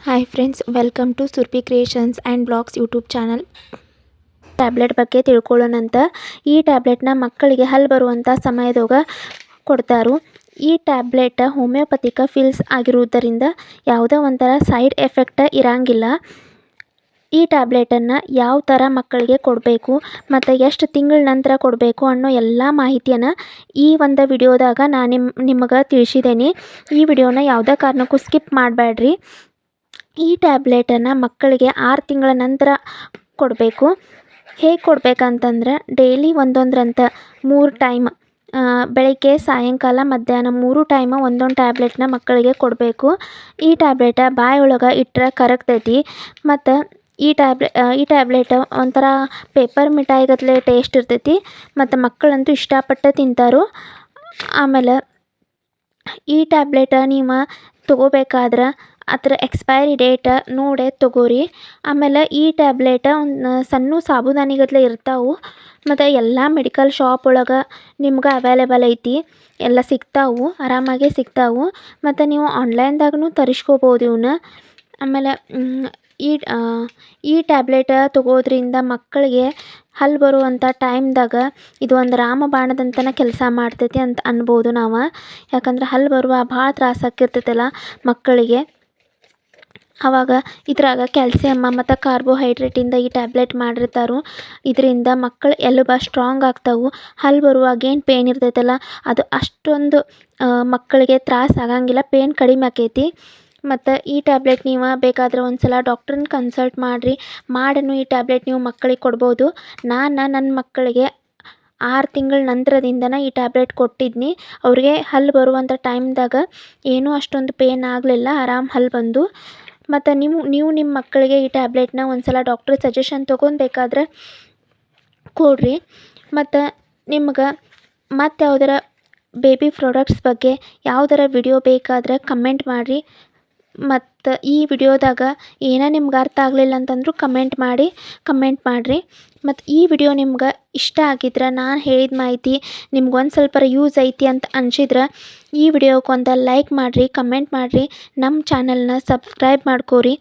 Hi friends welcome to Surpi creations and vlogs YouTube channel tablet ಬಗ್ಗೆ ತಿಳ್ಕೊಳ್ಳೋಣಂತ ಈ ಟ್ಯಾಬ್ಲೆಟ್ನ ಮಕ್ಕಳಿಗೆ ಹಲ್ಲು ಬರುವಂಥ ಸಮಯದಾಗ ಕೊಡ್ತಾರು. ಈ ಟ್ಯಾಬ್ಲೆಟ್ ಹೋಮಿಯೋಪತಿಕ ಫಿಲ್ಸ್ ಆಗಿರುವುದರಿಂದ ಯಾವುದೇ ಒಂಥರ ಸೈಡ್ ಎಫೆಕ್ಟ್ ಇರಂಗಿಲ್ಲ. ಈ ಟ್ಯಾಬ್ಲೆಟನ್ನು ಯಾವ ಥರ ಮಕ್ಕಳಿಗೆ ಕೊಡಬೇಕು, ಮತ್ತು ಎಷ್ಟು ತಿಂಗಳ ನಂತರ ಕೊಡಬೇಕು ಅನ್ನೋ ಎಲ್ಲ ಮಾಹಿತಿಯನ್ನು ಈ ಒಂದು ವಿಡಿಯೋದಾಗ ನಾನು ನಿಮ್ಮ ನಿಮಗೆ ತಿಳಿಸಿದ್ದೇನೆ ಈ ವಿಡಿಯೋನ ಯಾವುದೇ ಕಾರಣಕ್ಕೂ ಸ್ಕಿಪ್ ಮಾಡಬೇಡ್ರಿ ಈ ಟ್ಯಾಬ್ಲೆಟನ್ನು ಮಕ್ಕಳಿಗೆ ಆರು ತಿಂಗಳ ನಂತರ ಕೊಡಬೇಕು. ಹೇಗೆ ಕೊಡಬೇಕಂತಂದ್ರೆ ಡೈಲಿ ಒಂದೊಂದ್ರಂತ ಮೂರು ಟೈಮ್ ಬೆಳಗ್ಗೆ, ಸಾಯಂಕಾಲ, ಮಧ್ಯಾಹ್ನ ಮೂರು ಟೈಮ್ ಒಂದೊಂದು ಟ್ಯಾಬ್ಲೆಟ್ನ ಮಕ್ಕಳಿಗೆ ಕೊಡಬೇಕು. ಈ ಟ್ಯಾಬ್ಲೆಟ ಬಾಯೊಳಗೆ ಇಟ್ಟರೆ ಕರಗ್ತೈತಿ. ಮತ್ತು ಈ ಟ್ಯಾಬ್ಲೆ ಈ ಟ್ಯಾಬ್ಲೆಟ್ ಒಂಥರ ಪೇಪರ್ ಮಿಠಾಯಿಗತ್ಲೆ ಟೇಸ್ಟ್ ಇರ್ತೈತಿ. ಮತ್ತು ಮಕ್ಕಳಂತೂ ಇಷ್ಟಪಟ್ಟು ತಿಂತಾರು. ಆಮೇಲೆ ಈ ಟ್ಯಾಬ್ಲೆಟ ನೀವು ತೊಗೋಬೇಕಾದ್ರೆ ಅದ್ರ ಎಕ್ಸ್ಪೈರಿ ಡೇಟ ನೋಡೆ ತೊಗೋರಿ. ಆಮೇಲೆ ಈ ಟ್ಯಾಬ್ಲೆಟ ಒಂದು ಸಣ್ಣ ಸಾಬೂದಾನಿಗತ್ಲೆ ಇರ್ತಾವೆ. ಮತ್ತು ಎಲ್ಲ ಮೆಡಿಕಲ್ ಶಾಪ್ ಒಳಗೆ ನಿಮ್ಗೆ ಅವೈಲೇಬಲ್ ಐತಿ. ಎಲ್ಲ ಸಿಗ್ತಾವೆ, ಆರಾಮಾಗೆ ಸಿಗ್ತಾವೆ. ಮತ್ತು ನೀವು ಆನ್ಲೈನ್ದಾಗೂ ತರಿಸ್ಕೋಬೋದು ಇವನ್ನ ಆಮೇಲೆ ಈ ಈ ಟ್ಯಾಬ್ಲೆಟ ತಗೋದ್ರಿಂದ ಮಕ್ಕಳಿಗೆ ಹಲ್ಲು ಬರುವಂಥ ಟೈಮ್ದಾಗ ಇದು ಒಂದು ರಾಮಬಾಣದಂತನೇ ಕೆಲಸ ಮಾಡ್ತೈತಿ ಅಂತ ಅನ್ಬೋದು ನಾವು. ಯಾಕಂದ್ರೆ ಹಲ್ಲು ಬರುವ ಭಾಳ ತ್ರಾಸು ಮಕ್ಕಳಿಗೆ. ಆವಾಗ ಇದ್ರಾಗ ಕ್ಯಾಲ್ಸಿಯಮ್ಮ ಮತ್ತು ಕಾರ್ಬೋಹೈಡ್ರೇಟಿಂದ ಈ ಟ್ಯಾಬ್ಲೆಟ್ ಮಾಡಿರ್ತಾರೆ. ಇದರಿಂದ ಮಕ್ಕಳ ಎಲುಬು ಸ್ಟ್ರಾಂಗ್ ಆಗ್ತವೆ. ಹಲ್ಲು ಬರುವಾಗ ಏನು ಪೇನ್ ಇರ್ತೈತಲ್ಲ, ಅದು ಅಷ್ಟೊಂದು ಮಕ್ಕಳಿಗೆ ತ್ರಾಸ ಆಗಂಗಿಲ್ಲ, ಪೇನ್ ಕಡಿಮೆ ಆಕೈತಿ. ಮತ್ತು ಈ ಟ್ಯಾಬ್ಲೆಟ್ ನೀವು ಬೇಕಾದ್ರೆ ಒಂದು ಸಲ ಡಾಕ್ಟ್ರನ್ನ ಕನ್ಸಲ್ಟ್ ಮಾಡಿರಿ. ಮಾಡಿನೂ ಈ ಟ್ಯಾಬ್ಲೆಟ್ ನೀವು ಮಕ್ಕಳಿಗೆ ಕೊಡ್ಬೋದು. ನಾನು ನನ್ನ ಮಕ್ಕಳಿಗೆ ಆರು ತಿಂಗಳ ನಂತರದಿಂದನೇ ಈ ಟ್ಯಾಬ್ಲೆಟ್ ಕೊಟ್ಟಿದ್ನಿ. ಅವ್ರಿಗೆ ಹಲ್ಲು ಬರುವಂಥ ಟೈಮ್ದಾಗ ಏನೂ ಅಷ್ಟೊಂದು ಪೇನ್ ಆಗಲಿಲ್ಲ. ಆರಾಮ್ ಹಲ್ಲು ಬಂದು ಮತ್ತು ನಿಮ್ಮ, ನೀವು ನಿಮ್ಮ ಮಕ್ಕಳಿಗೆ ಈ ಟ್ಯಾಬ್ಲೆಟ್ನ ಒಂದು ಸಲ ಡಾಕ್ಟ್ರ್ ಸಜೆಷನ್ ತೊಗೊಬೇಕಾದ್ರೆ ಕೊಡ್ರಿ. ಮತ್ತು ನಿಮ್ಗೆ ಮತ್ತು ಯಾವ್ದಾರ ಬೇಬಿ ಪ್ರಾಡಕ್ಟ್ಸ್ ಬಗ್ಗೆ ಯಾವ್ದಾರ ವಿಡಿಯೋ ಬೇಕಾದ್ರೆ ಕಮೆಂಟ್ ಮಾಡಿರಿ. ಮತ್ತು ಈ ವಿಡಿಯೋದಾಗ ಏನೇ ನಿಮ್ಗೆ ಅರ್ಥ ಆಗಲಿಲ್ಲ ಅಂತಂದ್ರೂ ಕಮೆಂಟ್ ಮಾಡಿ ಕಮೆಂಟ್ ಮಾಡಿರಿ. ಮತ್ತು ಈ ವಿಡಿಯೋ ನಿಮ್ಗೆ ಇಷ್ಟ ಆಗಿದ್ರೆ ನಾನು ಹೇಳಿದ ಮಾಹಿತಿ ನಿಮ್ಗೆ ಒಂದು ಸ್ವಲ್ಪ ಯೂಸ್ ಐತಿ ಅಂತ ಅನ್ಸಿದ್ರೆ ಈ ವಿಡಿಯೋಕ್ಕೆ ಒಂದು ಲೈಕ್ ಮಾಡಿರಿ ಕಮೆಂಟ್ ಮಾಡಿರಿ ನಮ್ಮ ಚಾನಲ್ನ ಸಬ್ಸ್ಕ್ರೈಬ್ ಮಾಡ್ಕೋರಿ.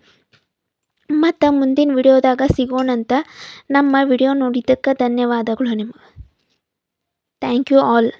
ಮತ್ತು ಮುಂದಿನ ವಿಡಿಯೋದಾಗ ಸಿಗೋಣಂತ ನಮ್ಮ ವಿಡಿಯೋ ನೋಡಿದ್ದಕ್ಕೆ ಧನ್ಯವಾದಗಳು ನಿಮ್ಗೆ. Thank you all